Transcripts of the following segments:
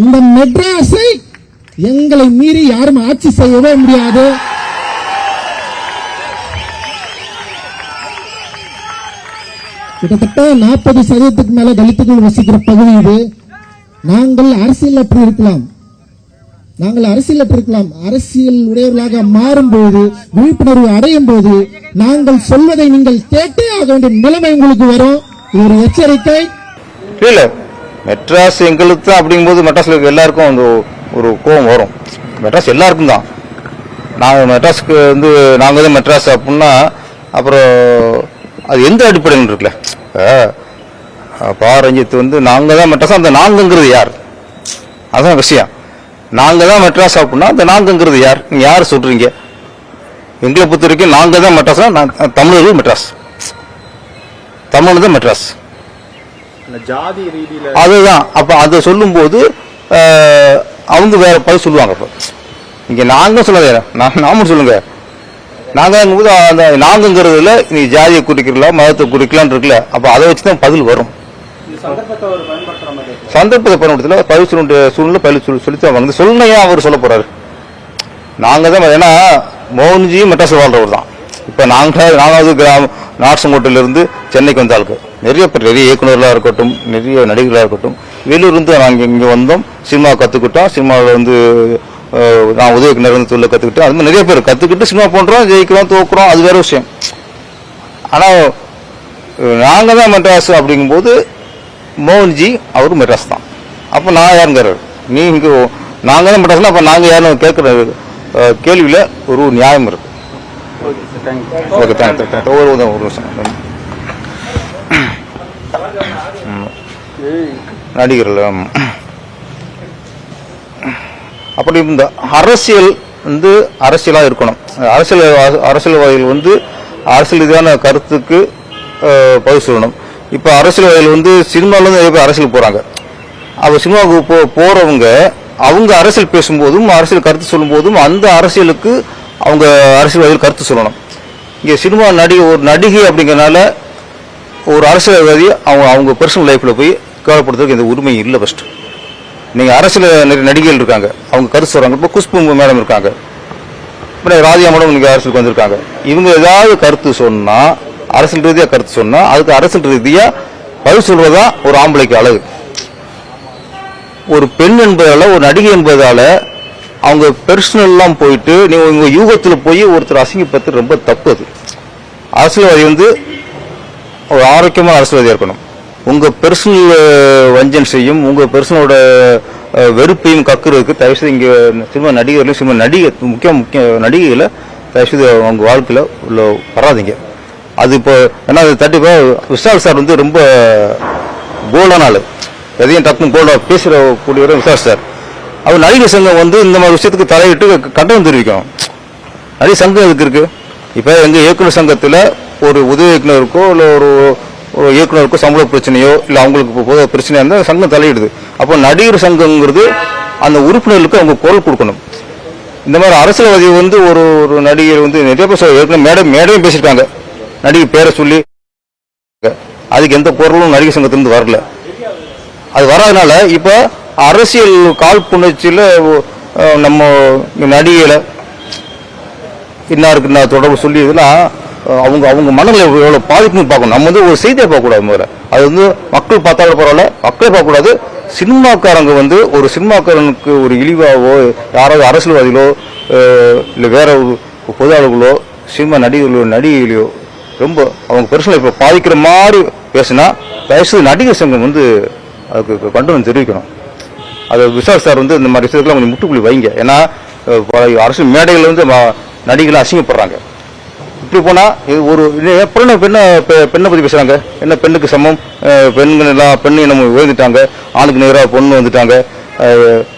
இந்த மெட்ராஸை எங்களை மீறி யாரும் ஆட்சி செய்யவே முடியாது. கிட்டத்தட்ட நாற்பது சதவீதத்துக்கு மேல தலித்துகள் வசிக்கிற பகுதி இது. நாங்கள் அரசியல் அப்படி இருக்கலாம். நாங்கள் அரசியல் அப்படி இருக்கலாம். அரசியல் உடையவர்களாக மாறும்போது விழிப்புணர்வு அடையும் போது நாங்கள் சொல்வதை நீங்கள் கேட்டே ஆக வேண்டிய நிலைமை உங்களுக்கு வரும். ஒரு எச்சரிக்கை. மெட்ராஸ் எங்களுக்கு தான் அப்படிங்கும்போது மெட்ராஸில் இருக்க எல்லாருக்கும் அந்த ஒரு கோவம் வரும். மெட்ராஸ் எல்லாருக்கும் தான். நாங்கள் மெட்ராஸ்க்கு வந்து நாங்கள் தான் மெட்ராஸ் அப்படின்னா அப்புறம் அது எந்த அடிப்படையில் இருக்குல்ல? பாரஞ்சித் வந்து நாங்கள் தான் மெட்ராஸ் அந்த நாங்கங்கிறது யார்? அதுதான் விஷயம். நாங்கள் தான் மெட்ராஸ் அப்படின்னா அந்த நாங்கங்கிறது யார்? நீங்கள் யார் சொல்கிறீங்க எங்களை பொறுத்த வரைக்கும் நாங்கள் தான் மெட்ராஸ்னா நான் தமிழர்கள் மெட்ராஸ். தமிழ் தான் மெட்ராஸ். ஜாதி ரீதியில அதுதான். அப்ப அதை சொல்லும்போது அவங்க வேற பதில் சொல்லுவாங்க அப்ப. இங்க நாங்க சொல்லாத நான் நாம சொல்லுங்க. நாங்க போது அந்த நாங்கங்கிறதுல நீ ஜாதியை குறிக்கலாம் மதத்தை குறிக்கலாம்னு இருக்குல்ல அப்ப அதை வச்சு தான் பதில் வரும். சந்தர்ப்பத்தை பயன்படுத்தல பதில் சொல்ல சூழ்நிலை பதில் சொல்லி சொல்லித்தான் வாங்க சொல்லணும் ஏன் அவர் சொல்ல போறாரு. நாங்க தான் ஏன்னா மோகன்ஜியும் மெட்ராஸ் வாழ்றவர் தான் இப்ப நாங்க நாலாவது கிராம நாட்சங்கோட்டையில இருந்து சென்னைக்கு வந்த ஆளுக்கு. நிறைய பேர் நிறைய இயக்குநர்களாக இருக்கட்டும் நிறைய நடிகர்களாக இருக்கட்டும் வெளியூர் இருந்து நாங்கள் இங்கே வந்தோம். சினிமா கற்றுக்கிட்டோம் சினிமாவில் வந்து நான் உதவி இயக்குனர் தொழில கற்றுக்கிட்டோம் அது மாதிரி நிறைய பேர் கற்றுக்கிட்டு சினிமா பண்ணுறோம் ஜெயிக்கிறோம் தோக்குறோம் அது வேற விஷயம். ஆனால் நாங்கள் தான் மெட்ராஸ் அப்படிங்கும்போது மோகன்ஜி அவர் மெட்ராஸ் தான். அப்போ நான் யாருங்கிறார்? நீ இங்கே நாங்கள் தான் மெட்ராஸ்னா அப்போ நாங்கள் யாருன்னு கேட்குற கேள்வியில் ஒரு நியாயம் இருக்கு. Okay thank you okay thank thank ஒரு நிமிஷம். நடிகர்கள் அப்படி இந்த அரசியல் வந்து அரசியலாக இருக்கணும். அரசியல் அரசியல்வாதிகள் வந்து அரசியல் ரீதியான கருத்துக்கு பதிவு பதில் சொல்லணும். இப்போ அரசியல்வாதிகள் வந்து சினிமாவிலேருந்து நிறைய பேர் அரசியல் போகிறாங்க அப்போ சினிமாவுக்கு போ போகிறவங்க அவங்க அரசியல் பேசும்போதும் அரசியல் கருத்து சொல்லும்போதும் அந்த அரசியலுக்கு அவங்க அரசியல்வாதிகள் கருத்து சொல்லணும். இங்கே சினிமா நடிகை ஒரு நடிகை அப்படிங்கிறனால ஒரு அரசியல்வாதி அவங்க அவங்க பர்சனல் லைஃப்பில் போய் கேவலப்படுத்துறதுக்கு இந்த உரிமை இல்லை ஃபஸ்ட்டு நீங்கள் அரசியல் நிறைய நடிகைகள் இருக்காங்க. அவங்க கருத்து சொல்கிறாங்க இப்போ குஷ்பு மேடம் இருக்காங்க. இப்போ ராதியா மேடம் இன்னைக்கு அரசியலுக்கு வந்திருக்காங்க. இவங்க ஏதாவது கருத்து சொன்னால் அரசியல் ரீதியாக கருத்து சொன்னால் அதுக்கு அரசியல் ரீதியாக பதில் தான் ஒரு ஆம்பளைக்கு அழகு. ஒரு பெண் என்பதால் ஒரு நடிகை என்பதால் அவங்க பெர்சனல்லாம் போயிட்டு நீங்கள் உங்கள் யூகத்தில் போய் ஒருத்தர் அசிங்கப்படுத்து ரொம்ப தப்பு அது. அரசியல்வாதி வந்து ஒரு ஆரோக்கியமான அரசியல்வாதியா இருக்கணும் உங்கள் பெர்சனல் வஞ்சன்ஸையும் உங்கள் பெர்சனோட வெறுப்பையும் கக்குறதுக்கு தயவுசெய்து இங்கே சினிமா நடிகர்களையும் சினிமா நடிகை முக்கிய முக்கிய நடிகைகளை தயவுசெய்து அவங்க வாழ்க்கையில் உள்ள வராதீங்க. அது இப்போ ஏன்னா அது தட்டி விஷால் சார் வந்து ரொம்ப போல்டான ஆள். எதையும் டக்குனு போல்டாக பேசுகிற கூடியவர் விஷால் சார். அவர் நடிகர் சங்கம் வந்து இந்த மாதிரி விஷயத்துக்கு தலையிட்டு கண்டனம் தெரிவிக்கும். நிறைய சங்கம் எதுக்கு இருக்குது இப்போ எங்கள் இயக்குனர் சங்கத்தில் ஒரு உதவி இயக்குனருக்கோ இல்லை ஒரு ஒரு இயக்குனருக்கோ சம்பள பிரச்சனையோ இல்லை அவங்களுக்கு இப்போ பிரச்சனையாக இருந்தால் சங்கம் தலையிடுது. அப்போ நடிகர் சங்கங்கிறது அந்த உறுப்பினர்களுக்கு அவங்க குரல் கொடுக்கணும். இந்த மாதிரி அரசியல்வாதி வந்து ஒரு ஒரு நடிகர் வந்து நிறைய பேர் ஏற்கனவே மேடை மேடையும் பேசியிருக்காங்க. நடிகை பேரை சொல்லி அதுக்கு எந்த குரலும் நடிகர் சங்கத்திலிருந்து வரல. அது வராதனால இப்போ அரசியல் காழ்ப்புணர்ச்சியில் நம்ம நடிகையில் இன்னாருக்கு நான் தொடர்பு சொல்லி அவங்க அவங்க மனநிலை எவ்வளோ பாதிப்புன்னு பார்க்கணும். நம்ம வந்து ஒரு செய்தியை பார்க்கக்கூடாது முதல்ல. அது வந்து மக்கள் பார்த்தாலும் பரவாயில்ல மக்களே பார்க்கக்கூடாது. சினிமாக்காரங்க வந்து ஒரு சினிமாக்காரனுக்கு ஒரு இழிவாவோ யாராவது அரசியல்வாதிகளோ இல்லை வேற ஒரு பொதுவாளர்களோ சினிமா நடிகர்களோ நடிகைகளையோ ரொம்ப அவங்க பெருசனை இப்போ பாதிக்கிற மாதிரி பேசினா தயவுசெய்து நடிகர் சங்கம் வந்து அதுக்கு கண்டனம் தெரிவிக்கணும். அது விஷால் சார் வந்து இந்த மாதிரி விஷயத்துக்குலாம் கொஞ்சம் முட்டுக்குள்ளி வைங்க. ஏன்னா அரசு மேடைகள் வந்து நடிகளை அசிங்கப்படுறாங்க. இப்படி போனால் இது ஒரு இது பெண்ணை பெண்ணை பற்றி பேசுகிறாங்க என்ன பெண்ணுக்கு சமம்? பெண்கள் எல்லாம் பெண்ணு நம்ம உயர்ந்துட்டாங்க. ஆணுக்கு நேராக பொண்ணு வந்துட்டாங்க.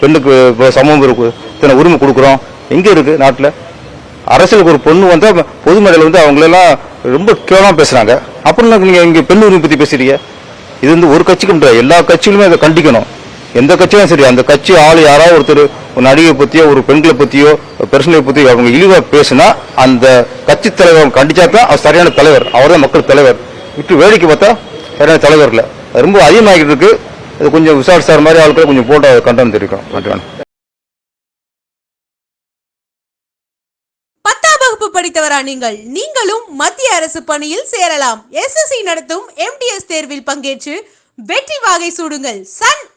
பெண்ணுக்கு இப்போ சமம் இருக்கு. இத்தனை உரிமை கொடுக்குறோம். எங்கே இருக்குது நாட்டில்? அரசியலுக்கு ஒரு பொண்ணு வந்தால் பொது மேடையில் வந்து அவங்களெல்லாம் ரொம்ப கேவலமா பேசுகிறாங்க அப்புறம் நீங்கள் இங்கே பெண் உரிமை பற்றி பேசுறீங்க? இது வந்து ஒரு கட்சிக்கு முடியாது எல்லா கட்சிகளுமே அதை கண்டிக்கணும். எந்த கட்சியும் சரி அந்த கட்சி ஆள் யாராவது ஒருத்தர் ஒரு நடிகை பத்தியோ ஒரு பெண்களை பத்தியோ பெர்சனலை பத்தியோ அவங்க இழிவா பேசினா அந்த கட்சி தலைவர் கண்டிச்சா தான் அவர் சரியான தலைவர். அவர் தான் மக்கள் தலைவர். விட்டு வேடிக்கை பார்த்தா சரியான தலைவர் இல்ல. ரொம்ப அதிகமாகிட்டு இருக்கு. இது கொஞ்சம் விசால் சார் மாதிரி ஆட்களை கொஞ்சம் போட்டோ கண்டனம் தெரிவிக்கணும் நன்றி பத்தாம் வகுப்பு படித்தவரா நீங்கள்? நீங்களும் மத்திய அரசு பணியில் சேரலாம். எஸ்எஸ்சி நடத்தும் எம்டிஎஸ் தேர்வில் பங்கேற்று வெற்றி வாகை சூடுங்கள். சன்